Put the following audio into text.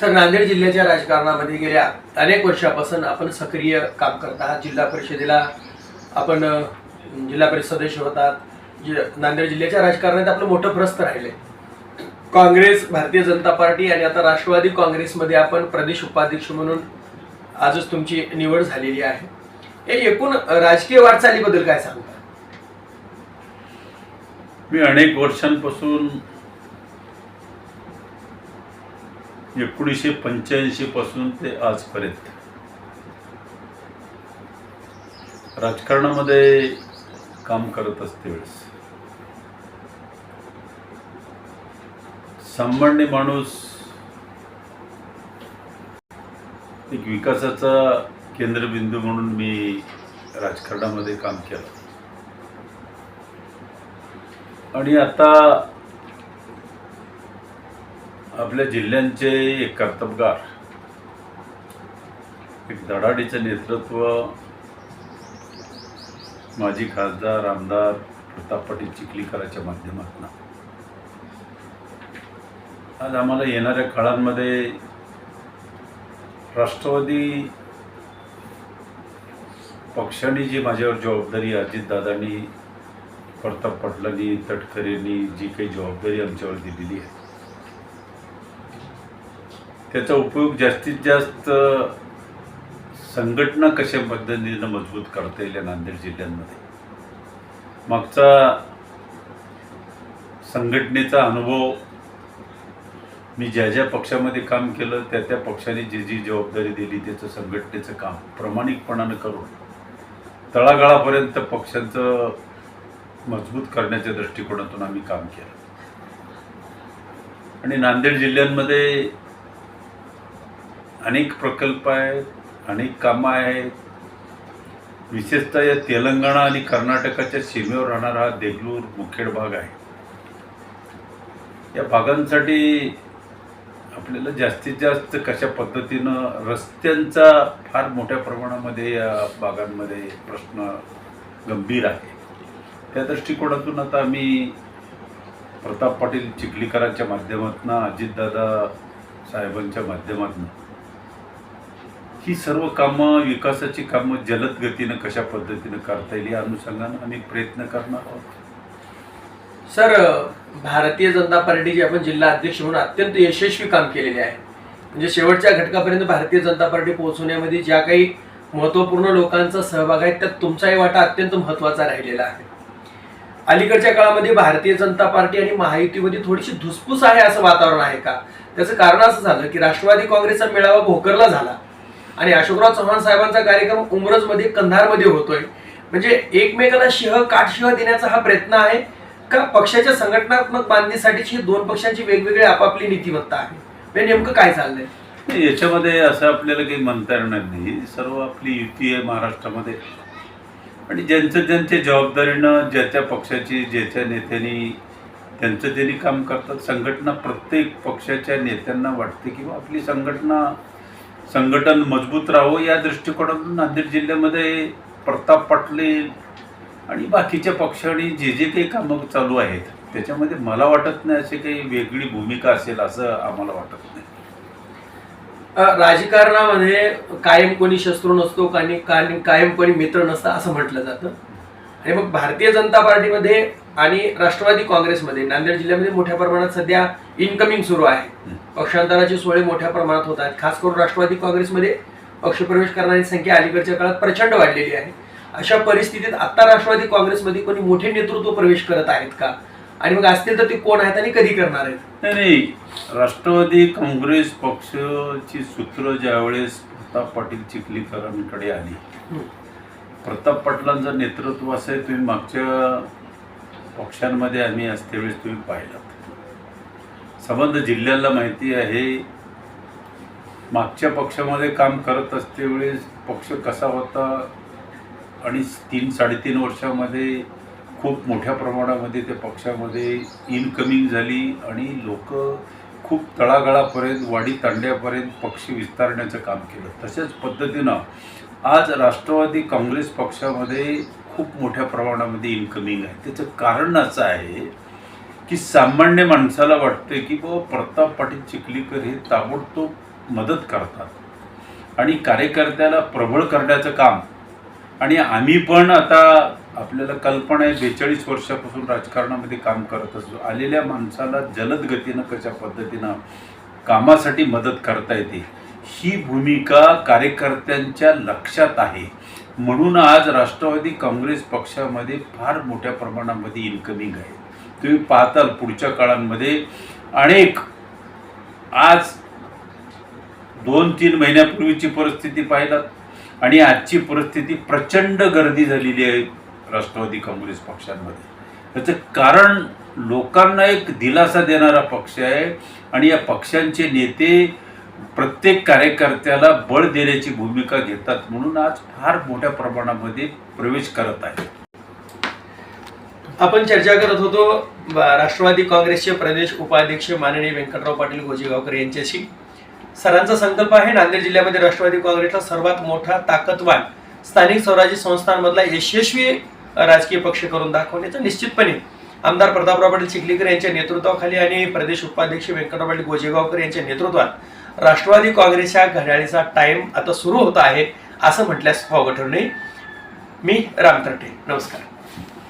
Sir Nanded जिल्ह्याच्या राजकारणामध्ये गेल्या अनेक वर्षापासून आपण सक्रिय काम करत आहात. जिल्हा परिषदेला आपण जिल्हा परिषद सदस्य होतात. नांदेड जिल्ह्याच्या राजकारणात आपलं मोठं प्रस्त राहिले काँग्रेस भारतीय जनता पार्टी आणि आता राष्ट्रवादी काँग्रेसमध्ये आपण प्रदेश उपाध्यक्ष म्हणून आजच तुमची निवड झालेली आहे. हे एकूण राजकीय वाटचालीबद्दल काय सांगता? मी अनेक वर्षांपासून एकोणीसशे पंच्याऐंशी पासून ते आजपर्यंत. राजकारणामध्ये काम करत असते वेळेस. सामान्य माणूस एक विकासाचा केंद्रबिंदू म्हणून मी राजकारणामध्ये काम केलं. आणि आता आपल्या जिल्ह्यांचे एक कर्तबगार. एक धडाडीचं नेतृत्व माजी खासदार आमदार प्रताप पाटील चिखलीकराच्या माध्यमातून. आज आम्हाला येणाऱ्या काळांमध्ये राष्ट्रवादी पक्षाने जी माझ्यावर जबाबदारी अजितदादांनी प्रताप पाटलांनी तटकरेंनी जी काही जबाबदारी आमच्यावर दिलेली आहे त्याचा उपयोग जास्तीत जास्त संघटना कशा पद्धतीनं मजबूत करता येईल या नांदेड जिल्ह्यांमध्ये? मागचा संघटनेचा अनुभव मी ज्या ज्या पक्षामध्ये काम केलं त्या त्या पक्षाने जी जी जबाबदारी दिली त्याचं संघटनेचं काम प्रामाणिकपणानं करून तळागाळापर्यंत पक्षाचं मजबूत करण्याच्या दृष्टिकोनातून आम्ही काम केलं. आणि नांदेड जिल्ह्यांमध्ये अनेक प्रकल्प आहेत अनेक कामं आहेत. विशेषतः या तेलंगणा आणि कर्नाटकाच्या सीमेवर राहणारा हा देगलूर मुखेड भाग आहे. या भागांसाठी आपल्याला जास्तीत जास्त कशा पद्धतीनं रस्त्यांचा फार मोठ्या प्रमाणामध्ये या भागांमध्ये प्रश्न गंभीर आहे. त्या दृष्टिकोनातून आता आम्ही प्रताप पाटील चिखलीकरांच्या माध्यमातून अजितदादा साहेबांच्या माध्यमातून ही सर्व कामं विकासाची कामं जलद गतीनं कशा पद्धतीनं करता येईल या अनुषंगानं आम्ही प्रयत्न करणार आहोत. सर भारतीय जनता पार्टीचे आपण जिल्हा अध्यक्ष म्हणून अत्यंत यशस्वी काम केलेले आहे. म्हणजे शेवटच्या घटकापर्यंत भारतीय जनता पार्टी पोहोचवण्यामध्ये ज्या काही महत्त्वपूर्ण लोकांचा सहभाग आहे त्यात तुमचाही वाटा अत्यंत महत्त्वाचा राहिलेला आहे. अलीकडच्या काळामध्ये भारतीय जनता पार्टी आणि महायुतीमध्ये थोडीशी धुसफूस आहे असं वातावरण आहे का? त्याचं कारण असं झालं की राष्ट्रवादी काँग्रेसचा मेळावा भोकरला झाला. आणि अशोकराव चव्हाण साहेबांचा कार्यक्रम उमरजमध्ये कंधारमध्ये होतोय. म्हणजे एकमेकांना शिह काटशिह देण्याचा हा प्रयत्न आहे का पक्षाच्या संघटनात्मक बांधणीसाठीची दोन पक्षांची वेगवेगळी आपापली नीतिमत्ता आहे? म्हणजे नेमकं काय चाललंय? याच्यामध्ये असं आपल्याला काही म्हणता येणार नाही. सर्व आपली युती आहे महाराष्ट्रामध्ये. आणि ज्यांचं ज्यांच्या जबाबदारीनं ज्या त्या पक्षाची ज्याच्या नेत्यांनी त्यांचं त्यांनी काम करतात. संघटना प्रत्येक पक्षाच्या नेत्यांना वाटते किंवा आपली संघटना संघटन मजबूत राहावं या दृष्टिकोनातून नांदेड जिल्ह्यामध्ये प्रताप पाटले आणि बाकीच्या पक्षाने जे जे काही कामं चालू आहेत त्याच्यामध्ये मला वाटत नाही अशी काही वेगळी भूमिका असेल असं आम्हाला वाटत नाही. राजकारणामध्ये कायम कोणी शत्रू नसतो आणि कायम कोणी मित्र नसतं असं म्हटलं जातं. आणि मग भारतीय जनता पार्टीमध्ये आणि राष्ट्रवादी काँग्रेसमध्ये नांदेड जिल्ह्यामध्ये मोठ्या प्रमाणात सध्या इनकमिंग सुरू आहे. पक्षांतराचे सोहळे मोठ्या प्रमाणात होत आहेत. खास करून राष्ट्रवादी काँग्रेसमध्ये पक्षप्रवेश करणारी संख्या अलीकडच्या काळात प्रचंड वाढलेली आहे. अशा परिस्थितीत आता राष्ट्रवादी काँग्रेसमध्ये कोणी मोठे नेतृत्व प्रवेश करत आहेत का? आणि मग असतील तर ते कोण आहेत आणि कधी करणार आहेत? नाही राष्ट्रवादी काँग्रेस पक्षाची सूत्र ज्यावेळेस प्रताप पाटील चिखलीकरांकडे आली. प्रताप पाटलांचं नेतृत्व असं आहे तुम्ही मागच्या पक्षांमध्ये आम्ही असते वेळेस तुम्ही पाहिलात संबंध जिल्ह्याला माहिती आहे. मागच्या पक्षामध्ये काम करत असते वेळेस पक्ष कसा होता आणि तीन साडेतीन वर्षामध्ये खूप मोठ्या प्रमाणामध्ये त्या पक्षामध्ये इनकमिंग झाली आणि लोक खूप तळागाळापर्यंत वाडी तांड्यापर्यंत पक्ष विस्तारण्याचं काम केलं. तशाच पद्धतीनं आज राष्ट्रवादी काँग्रेस पक्षामध्ये खूप मोठ्या प्रमाणामध्ये इनकमिंग आहे. त्याचं कारण असं आहे की सामान्य माणसाला वाटते की बाबा प्रताप पाटील चिखलीकर हे ताबडतोब मदत करतात. आणि कार्यकर्त्याला प्रबळ करण्याचं काम. आणि आम्ही पण आता आपल्याला कल्पना आहे बेचाळीस वर्षापासून राजकारणामध्ये काम करत असतो. आलेल्या माणसाला जलद गतीनं कशा पद्धतीनं कामासाठी मदत करता येते ही भूमिका कार्यकर्त्यांच्या लक्षात आहे. म्हणून आज राष्ट्रवादी काँग्रेस पक्षामध्ये फार मोठ्या प्रमाणामध्ये इन्कमिंग आहे. तुम्ही पाहताल पुढच्या काळांमध्ये अनेक आज दोन तीन महिन्यापूर्वीची परिस्थिती पाहिलात आणि आजची परिस्थिती प्रचंड गर्दी झालेली आहे राष्ट्रवादी काँग्रेस पक्षांमध्ये. त्याचं कारण लोकांना एक दिलासा देणारा पक्ष आहे आणि या पक्षांचे नेते प्रत्येक कार्यकर्त्याला बळ देण्याची भूमिका घेतात म्हणून आज फार मोठ्या प्रमाणामध्ये प्रवेश करत आहे. आपण चर्चा करत होतो राष्ट्रवादी काँग्रेसचे प्रदेश उपाध्यक्ष माननीय व्यंकटराव पाटील गोजेगावकर यांच्याशी. सरांचा संकल्प आहे नांदेड जिल्ह्यामध्ये राष्ट्रवादी काँग्रेसला सर्वात मोठा ताकदवान स्थानिक स्वराज्य संस्थांमधला यशस्वी राजकीय पक्ष करून दाखवण्याचा निश्चितपणे आमदार प्रतापराव पाटील चिखलीकर यांच्या नेतृत्वाखाली आणि प्रदेश उपाध्यक्ष व्यंकटराव पाटील गोजेगावकर यांच्या नेतृत्वात राष्ट्रवादी काँग्रेसच्या घड्याळीचा टाइम आता सुरू होत आहे असं म्हटल्यास हो, वावगं ठरणे मी राम तरटे. नमस्कार.